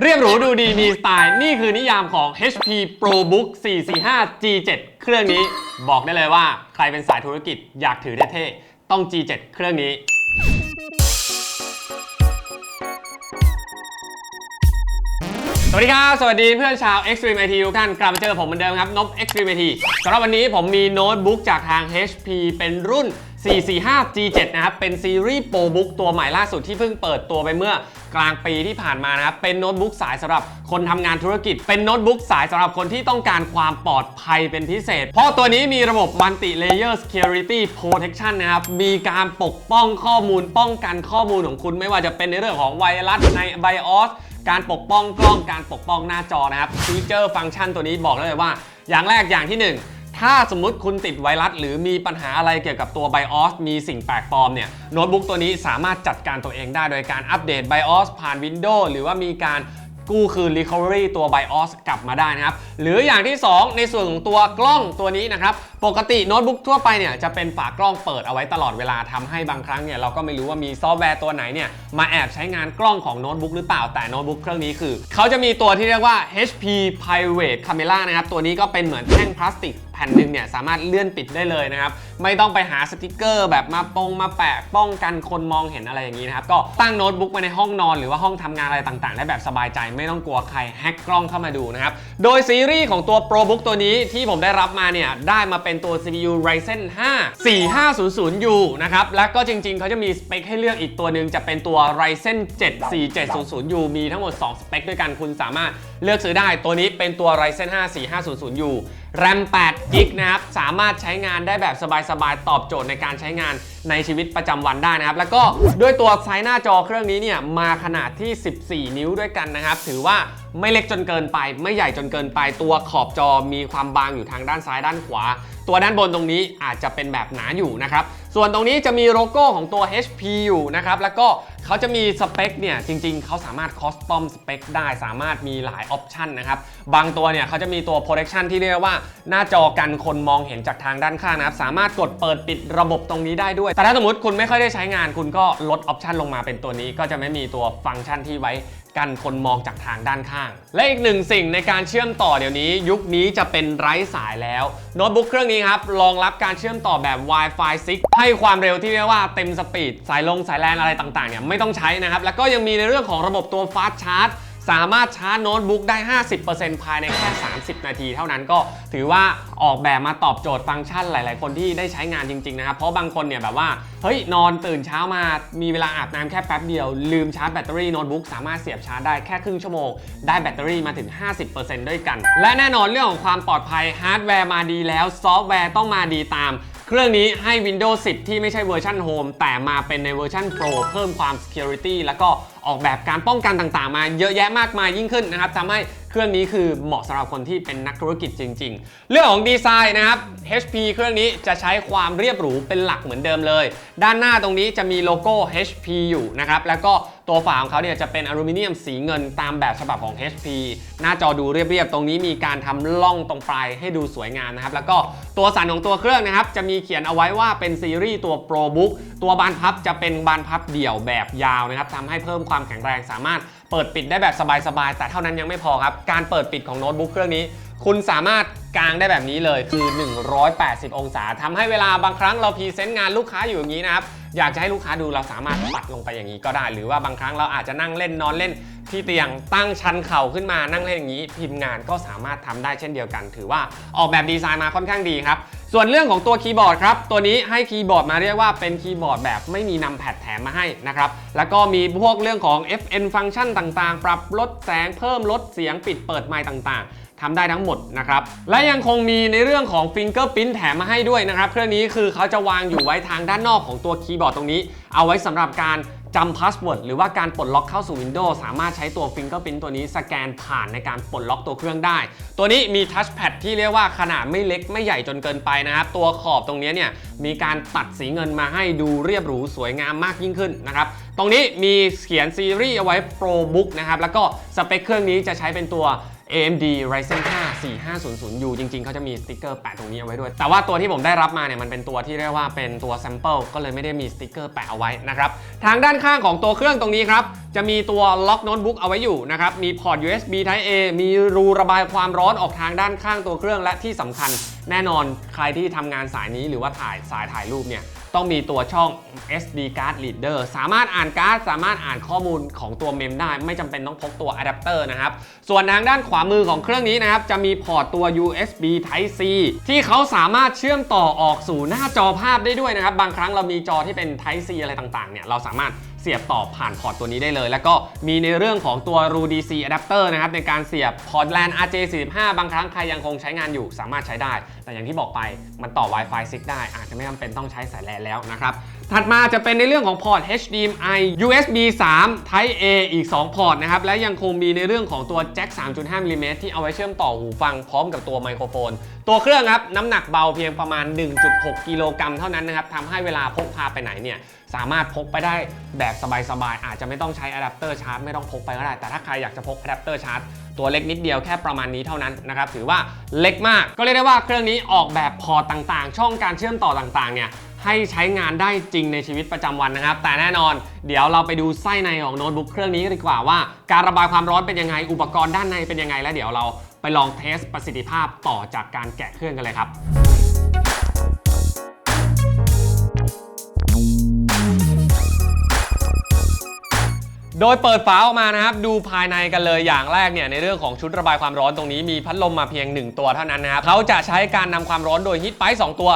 เรียบหรูดูดีมีสไตล์นี่คือนิยามของ HP ProBook 445 G7 เครื่องนี้บอกได้เลยว่าใครเป็นสายธุรกิจอยากถือเท่ๆต้อง G7 เครื่องนี้ สวัสดีครับ สวัสดีเพื่อนชาว Extreme IT ทุกท่าน กลับมาเจอผมเหมือนเดิมครับ นบ Extreme IT สำหรับวันนี้ผมมีโน้ตบุ๊กจากทาง HP เป็นรุ่น 445 G7 นะครับ เป็นซีรีส์ Pro Book ตัวใหม่ล่าสุดที่เพิ่งเปิดตัวไปเมื่อกลางปีที่ผ่านมานะครับ เป็นโน้ตบุ๊กสายสำหรับคนทำงานธุรกิจ เป็นโน้ตบุ๊กสายสำหรับคนที่ต้องการความปลอดภัยเป็นพิเศษ เพราะตัวนี้มีระบบ Multi Layer Security Protection นะครับ มีการปกป้องข้อมูลป้องกันข้อมูลของคุณไม่ว่าจะเป็นในเรื่องของไวรัสใน BIOS การปกป้องกล้องการปกป้องหน้าจอนะครับฟีเจอร์ฟังก์ชันตัวนี้บอกได้เลยว่า อย่างแรกอย่างที่หนึ่งถ้าสมมุติคุณติดไวรัส หรือมีปัญหาอะไรเกี่ยวกับตัว BIOS มีสิ่งแปลกปลอมเนี่ยโน้ตบุ๊กตัวนี้สามารถจัดการตัวเองได้โดยการอัปเดต BIOS ผ่าน Windows หรือว่ามีการ กู้คืน Recovery ตัว BIOS กลับมาได้นะครับ หรืออย่างที่ 2 ในส่วนของตัวกล้องตัวนี้นะครับ ปกติโน้ตบุ๊กทั่วไปเนี่ยจะเป็นฝากล้องเปิดเอาไว้ตลอดเวลาทำให้บางครั้งเนี่ยเราก็ไม่รู้ว่ามีซอฟต์แวร์ตัวไหนเนี่ยมาแอบใช้งานกล้องของโน้ตบุ๊กหรือเปล่าแต่โน้ตบุ๊กเครื่องนี้คือ เขาจะมีตัวที่เรียกว่า HP Private Camera นะครับตัวนี้ก็เป็นเหมือนแท่งพลาสติก ผ่นหนึ่งเนี่ยสามารถเลื่อนปิดได้เลยนะครับ ไม่ต้องไปหาสติกเกอร์แบบมาปงมาแปะป้องกันคนมองเห็นอะไรอย่างนี้นะครับ ก็ตั้งโน้ตบุ๊กไว้ในห้องนอนหรือว่าห้องทำงานอะไรต่างๆ ได้แบบสบายใจไม่ต้องกลัวใครแฮกกล้องเข้ามาดูนะครับ โดยซีรีส์ของตัว ProBook ตัวนี้ที่ผมได้รับมาเนี่ยได้มาเป็นตัว CPU Ryzen 5 4500U นะครับ แล้วก็จริงๆ เขาจะมีสเปคให้เลือกอีกตัวหนึ่งจะเป็นตัว Ryzen 7 4700U มีทั้งหมด 2 สเปคด้วยกันคุณสามารถเลือกซื้อได้ตัวนี้เป็นตัว Ryzen 5 4500U RAM 8 g b นะครับ สามารถใช้งานได้แบบสบายๆ ตอบโจทย์ในการใช้งานในชีวิตประจำวันได้นะครับ แล้วก็ด้วยตัวไซส์หน้าจอเครื่องนี้เนี่ยมาขนาดที่ 14 นิ้วด้วยกันนะครับ ถือว่าไม่เล็กจนเกินไป ไม่ใหญ่จนเกินไป ตัวขอบจอมีความบางอยู่ทางด้านซ้ายด้านขวา ตัวด้านบนตรงนี้อาจจะเป็นแบบหนาอยู่นะครับ ส่วนตรงนี้จะมีโลโก้ของตัว HP อยู่นะครับ แล้วก็เขาจะมีสเปคเนี่ย จริงๆ เขาสามารถคอสตอมสเปคได้สามารถมีหลายออปชันนะครับ บางตัวเนี่ยเขาจะมีตัว protection ที่เรียกว่าหน้าจอกันคนมองเห็นจากทางด้านข้างนะครับ สามารถกดเปิดปิดระบบตรงนี้ได้ด้วย แต่ถ้าสมมติคุณไม่ค่อยได้ใช้งาน คุณก็ลดออปชันลงมาเป็นตัวนี้ ก็จะไม่มีตัวฟังก์ชันที่ไว้ กันคนมองจากทางด้านข้าง และอีกหนึ่งสิ่งในการเชื่อมต่อเดี๋ยวนี้ ยุคนี้จะเป็นไร้สายแล้วโน้ตบุ๊กเครื่องนี้ครับรองรับการเชื่อมต่อแบบ Wi-Fi 6 ให้ความเร็วที่เรียกว่าเต็มสปีดสายลงสายแลนอะไรต่างๆเนี่ยไม่ต้องใช้นะครับแล้วก็ยังมีในเรื่องของระบบตัวฟาสชาร์จ สามารถชาร์จโน้ตบุ๊กได้ 50%ภายในแค่ 30 นาที เท่านั้นก็ถือว่าออกแบบมาตอบโจทย์ฟังก์ชันหลาย ๆ คนที่ได้ใช้งานจริง ๆ นะครับ เพราะบางคนเนี่ยแบบว่า เฮ้ย นอนตื่นเช้ามา มีเวลาอาบน้ำแค่แป๊บเดียว ลืมชาร์จแบตเตอรี่โน้ตบุ๊กสามารถเสียบชาร์จได้แค่ครึ่งชั่วโมง ได้แบตเตอรี่มาถึง 50%ด้วยกัน และแน่นอนเรื่องของความปลอดภัยฮาร์ดแวร์มาดีแล้วซอฟต์แวร์ต้องมาดีตามเครื่องนี้ให้ Windows 10 ที่ไม่ใช่เวอร์ชัน Home แต่มาเป็นในเวอร์ชัน Pro เพิ่มความ Security แล้วก็ ออกแบบการป้องกันต่างๆ มาเยอะแยะมากมายยิ่งขึ้นนะครับทำให้เครื่องนี้คือเหมาะสำหรับคนที่เป็นนักธุรกิจจริง ๆ เรื่องของดีไซน์นะครับ HP เครื่องนี้จะใช้ความเรียบหรูเป็นหลักเหมือนเดิมเลย ด้านหน้าตรงนี้จะมีโลโก้ HP อยู่นะครับ แล้วก็ตัวฝาของเขาเนี่ยจะเป็นอลูมิเนียมสีเงินตามแบบฉบับของ HP หน้าจอดูเรียบๆ ตรงนี้มีการทำล่องตรงปลายให้ดูสวยงามนะครับ แล้วก็ตัวสันของตัวเครื่องนะครับ จะมีเขียนเอาไว้ว่าเป็นซีรีส์ตัว Pro Book ตัวบานพับจะเป็นบานพับเดี่ยวแบบยาวนะครับทำให้เพิ่มความแข็งแรง สามารถเปิดปิดได้แบบสบายๆ แต่เท่านั้นยังไม่พอครับ การเปิดปิดของโน้ตบุ๊กเครื่องนี้ คุณสามารถกางได้แบบนี้เลยคือ 180 องศาทำให้เวลาบางครั้งเราพรีเซนต์งานลูกค้าอยู่อย่างนี้นะครับอยากจะให้ลูกค้าดูเราสามารถปัดลงไปอย่างนี้ก็ได้ หรือว่าบางครั้งเราอาจจะนั่งเล่นนอนเล่นที่เตียงตั้งชันเข่าขึ้นมานั่งเล่นอย่างนี้พิมพ์งานก็สามารถทำได้เช่นเดียวกัน ถือว่าออกแบบดีไซน์มาค่อนข้างดีครับ ส่วนเรื่องของตัวคีย์บอร์ดครับ ตัวนี้ให้คีย์บอร์ดมาเรียกว่าเป็นคีย์บอร์ดแบบไม่มีนำแพดแถมมาให้นะครับ แล้วก็มีพวกเรื่องของ FN ฟังก์ชันต่างๆ ปรับลดแสงเพิ่มลดเสียงปิดเปิดไมค์ต่างๆ ทำได้ทั้งหมดนะครับ และยังคงมีในเรื่องของ Fingerprint แถมมาให้ด้วยนะครับ เครื่องนี้คือเขาจะวางอยู่ไว้ทางด้านนอกของตัวคีย์บอร์ดตรงนี้ เอาไว้สำหรับการจำพาสเวิร์ดหรือว่าการปลดล็อกเข้าสู่ Windows สามารถใช้ตัว Fingerprint ตัวนี้สแกนผ่านในการปลดล็อกตัวเครื่องได้ ตัวนี้มีทัชแพดที่เรียกว่าขนาดไม่เล็กไม่ใหญ่จนเกินไปนะครับ ตัวขอบตรงนี้เนี่ยมีการตัดสีเงินมาให้ดูเรียบหรูสวยงามมากยิ่งขึ้นนะครับ ตรงนี้มีเขียนซีรีส์เอาไว้ Pro Book นะครับ แล้วก็สเปคเครื่องนี้จะใช้เป็นตัว AMD Ryzen 5 4500U จริง ๆ เขาจะมีสติกเกอร์แปะตรงนี้เอาไว้ด้วย แต่ว่าตัวที่ผมได้รับมาเนี่ยมันเป็นตัวที่เรียกว่าเป็นตัวแซมเปิลก็เลยไม่ได้มีสติกเกอร์แปะเอาไว้นะครับ ทางด้านข้างของตัวเครื่องตรงนี้ครับ จะมีตัวล็อกโน้ตบุ๊กเอาไว้อยู่นะครับ มีพอร์ต USB Type A มีรูระบายความร้อนออกทางด้านข้างตัวเครื่องและที่สำคัญ แน่นอนใครที่ทำงานสายนี้หรือว่าถ่ายสายถ่ายรูปเนี่ย ต้องมีตัวช่อง SD card reader สามารถอ่านการ์ดสามารถอ่านข้อมูลของตัวเมมได้ ไม่จำเป็นต้องพกตัวอะแดปเตอร์นะครับ ส่วนทางด้านขวามือของเครื่องนี้นะครับ จะมีพอร์ตตัว USB Type C ที่เขาสามารถเชื่อมต่อออกสู่หน้าจอภาพได้ด้วยนะครับ บางครั้งเรามีจอที่เป็น Type C อะไรต่างๆเนี่ยเราสามารถ เสียบต่อผ่านพอร์ตตัวนี้ได้เลย แล้วก็มีในเรื่องของตัว RU DC adapter นะครับในการเสียบพอร์ต LAN RJ45 บางครั้งใครยังคงใช้งานอยู่สามารถใช้ได้ แต่อย่างที่บอกไปมันต่อ Wi-Fi 6 ได้ อาจจะไม่จำเป็นต้องใช้สายแลนแล้วนะครับถัดมาจะเป็นในเรื่องของพอร์ต HDMI USB 3 Type A อีก 2 พอร์ตนะครับ และยังคงมีในเรื่องของตัวแจ็ค 3.5 มิลลิเมตรที่เอาไว้เชื่อมต่อหูฟังพร้อมกับตัวไมโครโฟน ตัวเครื่องครับ น้ำหนักเบาเพียงประมาณ 1.6 กิโลกรัมเท่านั้นนะครับทำให้เวลาพกพาไปไหนเนี่ย สามารถพกไปได้แบบสบายๆ อาจจะไม่ต้องใช้อะแดปเตอร์ชาร์จไม่ต้องพกไปก็ได้ แต่ถ้าใครอยากจะพกอะแดปเตอร์ชาร์จตัวเล็กนิดเดียวแค่ประมาณนี้เท่านั้นนะครับ ถือว่าเล็กมาก ก็เรียกได้ว่าเครื่องนี้ออกแบบพอต่างๆ ช่องการเชื่อมต่อต่างๆ เนี่ยให้ใช้งานได้จริงในชีวิตประจำวันนะครับ แต่แน่นอน เดี๋ยวเราไปดูไส้ในของโน้ตบุ๊กเครื่องนี้กันดีกว่าว่า การระบายความร้อนเป็นยังไง อุปกรณ์ด้านในเป็นยังไง แล้วเดี๋ยวเราไปลองเทสประสิทธิภาพต่อจากการแกะเครื่องกันเลยครับ โดยเปิดฝาออกมานะครับ ดูภายในกันเลยอย่างแรกเนี่ยในเรื่องของชุดระบายความร้อนตรงนี้มีพัดลมมาเพียง 1 ตัวเท่านั้นนะครับเขาจะใช้การนำความร้อนโดยฮีทไปสองตัว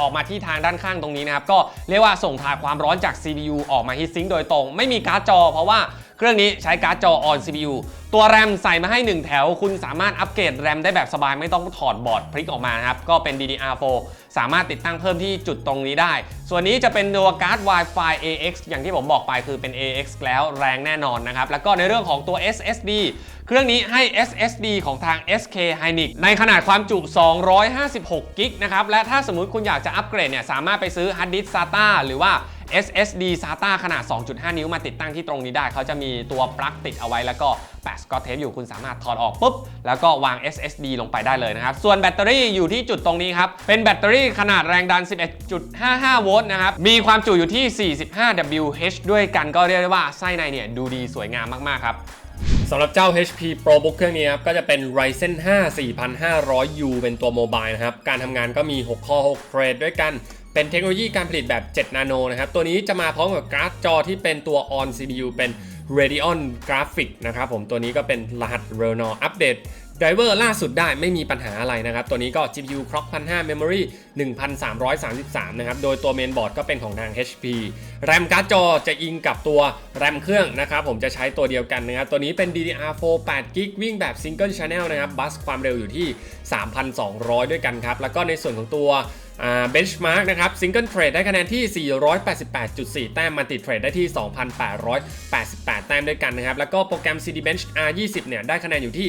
ออกมาที่ทางด้านข้างตรงนี้นะครับ ก็เรียกว่าส่งถ่ายความร้อนจาก CPU ออกมาฮีทซิงค์โดยตรง ไม่มีการ์ดจอ เพราะว่า เครื่องนี้ใช้การ์ดจอ on CPU ตัวแรมใส่มาให้ 1 แถว คุณสามารถอัปเกรดแรมได้แบบสบายไม่ต้องถอดบอร์ดพลิกออกมานะครับ ก็เป็น DDR4 สามารถติดตั้งเพิ่มที่จุดตรงนี้ได้ ส่วนนี้จะเป็นตัวการ์ด Wi-Fi AX อย่างที่ผมบอกไปคือเป็น AX แล้วแรงแน่นอนนะครับ แล้วก็ในเรื่องของตัว SSD เครื่องนี้ให้ SSD ของทาง SK Hynix ในขนาดความจุ 256 กิกนะครับ และถ้าสมมติคุณอยากจะอัปเกรดเนี่ยสามารถไปซื้อ Hard Disk SATA หรือว่า SSD SATA ขนาด 2.5 นิ้วมาติดตั้งที่ตรงนี้ได้ เขาจะมีตัวปลั๊กติดเอาไว้แล้วก็แปะสกอตเทปอยู่คุณสามารถถอดออกปุ๊บ แล้วก็วาง SSD ลงไปได้เลยนะครับ ส่วนแบตเตอรี่อยู่ที่จุดตรงนี้ครับ เป็นแบตเตอรี่ขนาดแรงดัน 11.55 โวลต์นะครับ มีความจุอยู่ที่ 45 WH ด้วยกันก็เรียกได้ว่าไส้ในเนี่ยดูดีสวยงามมาก ๆ ครับ สำหรับเจ้า HP ProBook เครื่องนี้ครับก็จะเป็น Ryzen 5 4500U เป็นตัวโมบายนะครับ การทำงานก็มี 6 ข้อ 6 เทรดด้วยกันเป็นเทคโนโลยีการผลิตแบบ 7 นาโนนะครับ ตัวนี้จะมาพร้อมกับการ์ดจอที่เป็นตัว On CPU เป็น Radeon Graphic นะครับผมตัวนี้ก็เป็นรหัส r e n o อัปเดต ไดรเวอร์ล่าสุดได้ไม่มีปัญหาอะไรนะครับ ตัวนี้ก็ GPU Clock 1005 Memory 1333 นะครับ โดยตัวเมนบอร์ดก็เป็นของทาง HP แรมการ์ดจอจะอิงกับตัวแรมเครื่องนะครับ ผมจะใช้ตัวเดียวกันนะครับ ตัวนี้เป็น DDR4 8 g b วิ่งแบบ Single Channel นะครับ บัสความเร็วอยู่ที่ 3,200 ด้วยกันครับ แล้วก็ในส่วนของตัว เบนช์มาร์กนะครับซิงเกิลเทรดได้คะแนนที่ 488.4 แต้มมัลติเทรดได้ที่ 2,888 แต้มด้วยกันนะครับ แล้วก็โปรแกรม CD Bench R20 เนี่ยได้คะแนนอยู่ที่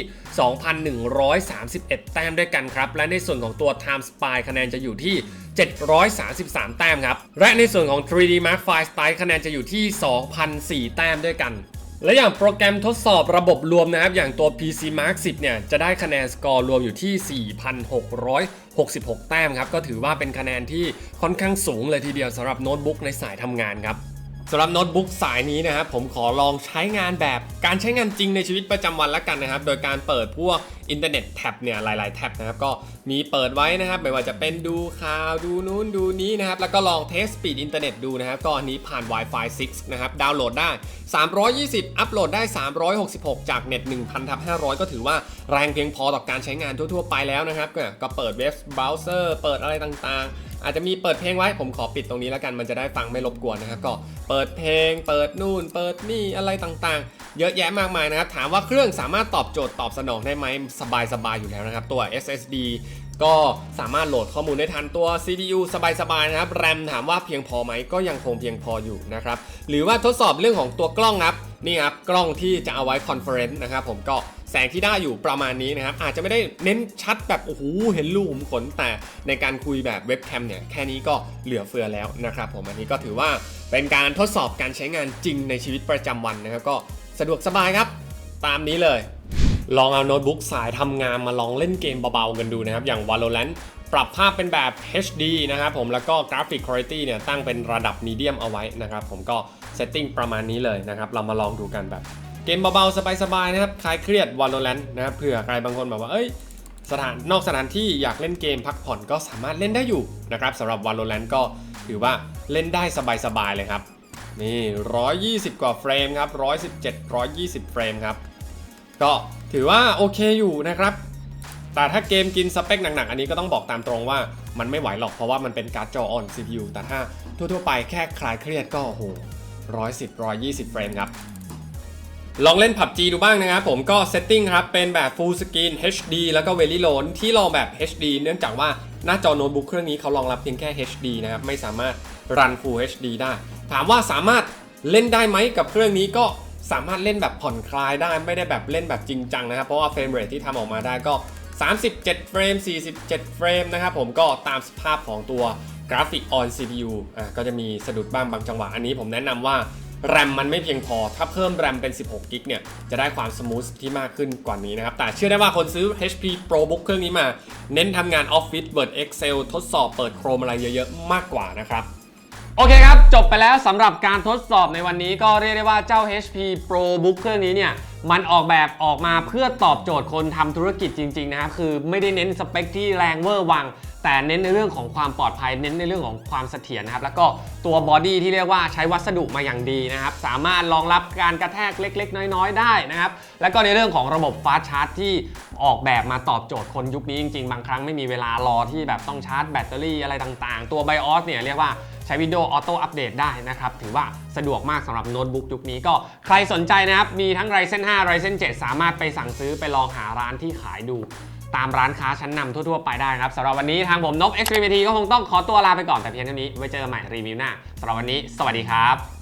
2,131 แต้มด้วยกันครับ และในส่วนของตัว Time Spy คะแนนจะอยู่ที่ 733 แต้มครับ และในส่วนของ 3D Mark File Style คะแนนจะอยู่ที่ 2,004 แต้มด้วยกัน และอย่างโปรแกรมทดสอบระบบรวมนะครับ อย่างตัว PC Mark 10 เนี่ย จะได้คะแนนสกอร์รวมอยู่ที่ 4,666 แต้มครับ ก็ถือว่าเป็นคะแนนที่ค่อนข้างสูงเลยทีเดียวสำหรับโน้ตบุ๊กในสายทำงานครับ สำหรับโน้ตบุ๊กสายนี้นะครับผมขอลองใช้งานแบบการใช้งานจริงในชีวิตประจำวันล้วกันนะครับ โดยการเปิดพวกอินเทอร์เน็ตแท็บเนี่ยหลาย ๆ แท็บนะครับก็มีเปิดไว้นะครับไม่ว่าจะเป็นดูข่าวดูนู้นดูนี้นะครับแล้วก็ลองเทสสปีดอินเทอร์เน็ตดูนะครับก็อันนี้ผ่าน Wi-Fi 6 นะครับดาวน์โหลดได้ 320 อัปโหลดได้ 366 จากเน็ต1,000ทับ500 ก็ถือว่าแรงเพียงพอต่อการใช้งานทั่ว ๆ ไปแล้วนะครับก็เปิดเว็บเบราว์เซอร์เปิดอะไรต่าง ๆ อาจจะมีเปิดเพลงไว้ผมขอปิดตรงนี้แล้วกันมันจะได้ฟังไม่รบกวนนะครับก็เปิดเพลง เปิดนู่น เปิดนี่อะไรต่างๆ เยอะแยะมากมายนะครับถามว่าเครื่องสามารถตอบโจทย์ตอบสนองได้ไหมสบายๆอยู่แล้วนะครับตัว SSD ก็สามารถโหลดข้อมูลได้ทันตัว CPU สบายๆนะครับ แรมถามว่าเพียงพอไหมก็ยังคงเพียงพออยู่นะครับ หรือว่าทดสอบเรื่องของตัวกล้องครับ นี่ครับ กล้องที่จะเอาไว้คอนเฟอเรนซ์นะครับผมก็ แสงที่ได้อยู่ประมาณนี้นะครับ อาจจะไม่ได้เน้นชัดแบบโอ้โหเห็นรูขุมขน แต่ในการคุยแบบเว็บแคมเนี่ยแค่นี้ก็เหลือเฟือแล้วนะครับผมอันนี้ก็ถือว่าเป็นการทดสอบการใช้งานจริงในชีวิตประจำวันนะครับก็สะดวกสบายครับตามนี้เลย ลองเอาโน้ตบุ๊กสายทำงานมาลองเล่นเกมเบาๆกันดูนะครับ อย่าง Valorant ปรับภาพเป็นแบบ HD นะครับผมแล้วก็กราฟิกคุณภาพเนี่ยตั้งเป็นระดับมีเดียมเอาไว้นะครับผมก็เซตติ้งประมาณนี้เลยนะครับ เรามาลองดูกันแบบ เกมเบาๆ สบายๆ นะครับ คลายเครียด Valorant นะครับเผื่อใครบางคนแบบว่า เอ้ย สถานนอกสถานที่อยากเล่นเกมพักผ่อนก็สามารถเล่นได้อยู่นะครับสำหรับ Valorant ก็ถือว่าเล่นได้สบายๆ เลยครับ นี่ 120 กว่าเฟรมครับ 117 120 เฟรมครับ ก็ถือว่าโอเคอยู่นะครับ แต่ถ้าเกมกินสเปคหนักๆ อันนี้ก็ต้องบอกตามตรงว่ามันไม่ไหวหรอกเพราะว่ามันเป็นการ์ดจออ่อน CPU แต่ถ้าทั่วๆ ไปแค่คลายเครียดก็โอ้โห110 120 เฟรมครับ ลองเล่น PUBG ดูบ้างนะครับผมก็เซตติ้งครับเป็นแบบ Full Screen HD แล้วก็ Very Low ที่ลองแบบ HD เนื่องจากว่าหน้าจอโน้ตบุ๊กเครื่องนี้เขารองรับเพียงแค่ HD นะครับไม่สามารถรัน Full HD ได้ ถามว่าสามารถเล่นได้ไหมกับเครื่องนี้ก็สามารถเล่นแบบผ่อนคลายได้ไม่ได้แบบเล่นแบบจริงจังนะครับ เพราะว่าเฟรมเรทที่ทำออกมาได้ก็ 37 เฟรม 47 เฟรมนะครับผมก็ตามสภาพของตัวกราฟิก on CPU อะก็จะมีสะดุดบ้างบางจังหวะอันนี้ผมแนะนำว่า แรมมันไม่เพียงพอ ถ้าเพิ่มแรมเป็น 16กิกเนี่ย จะได้ความสมูทที่มากขึ้นกว่านี้นะครับ แต่เชื่อได้ว่าคนซื้อ HP ProBook เครื่องนี้มา เน้นทำงานออฟฟิศเปิด Excel ทดสอบเปิด Chrome อะไรเยอะๆ มากกว่านะครับ โอเคครับ จบไปแล้วสำหรับการทดสอบในวันนี้ก็เรียกได้ว่าเจ้า HP ProBook เครื่องนี้เนี่ย มันออกแบบออกมาเพื่อตอบโจทย์คนทำธุรกิจจริงๆนะครับ คือไม่ได้เน้นสเปคที่แรงเวอร์วัง แต่เน้นในเรื่องของความปลอดภัย เน้นในเรื่องของความเสถียรนะครับ แล้วก็ตัวบอดี้ที่เรียกว่าใช้วัสดุมาอย่างดีนะครับ สามารถรองรับการกระแทกเล็ก ๆ น้อย ๆ ได้นะครับ แล้วก็ในเรื่องของระบบฟาสชาร์จที่ออกแบบมาตอบโจทย์คนยุคนี้จริง ๆ บางครั้งไม่มีเวลารอที่แบบต้องชาร์จแบตเตอรี่อะไรต่างๆ ตัว BIOS เนี่ยเรียกว่าใช้ Windows Auto Update ได้นะครับ ถือว่าสะดวกมากสำหรับโน้ตบุ๊กยุคนี้ก็ใครสนใจนะครับ มีทั้ง Ryzen 5 Ryzen 7 สามารถไปสั่งซื้อไปลองหาร้านที่ขายดู ตามร้านค้าชั้นนำทั่วๆไปได้นะครับสำหรับวันนี้ทางผมนบ Extreme IT ก็คงต้องขอตัวลาไปก่อนแต่เพียงเท่านี้ไว้เจอกันใหม่รีวิวหน้าสำหรับวันนี้ สวัสดีครับ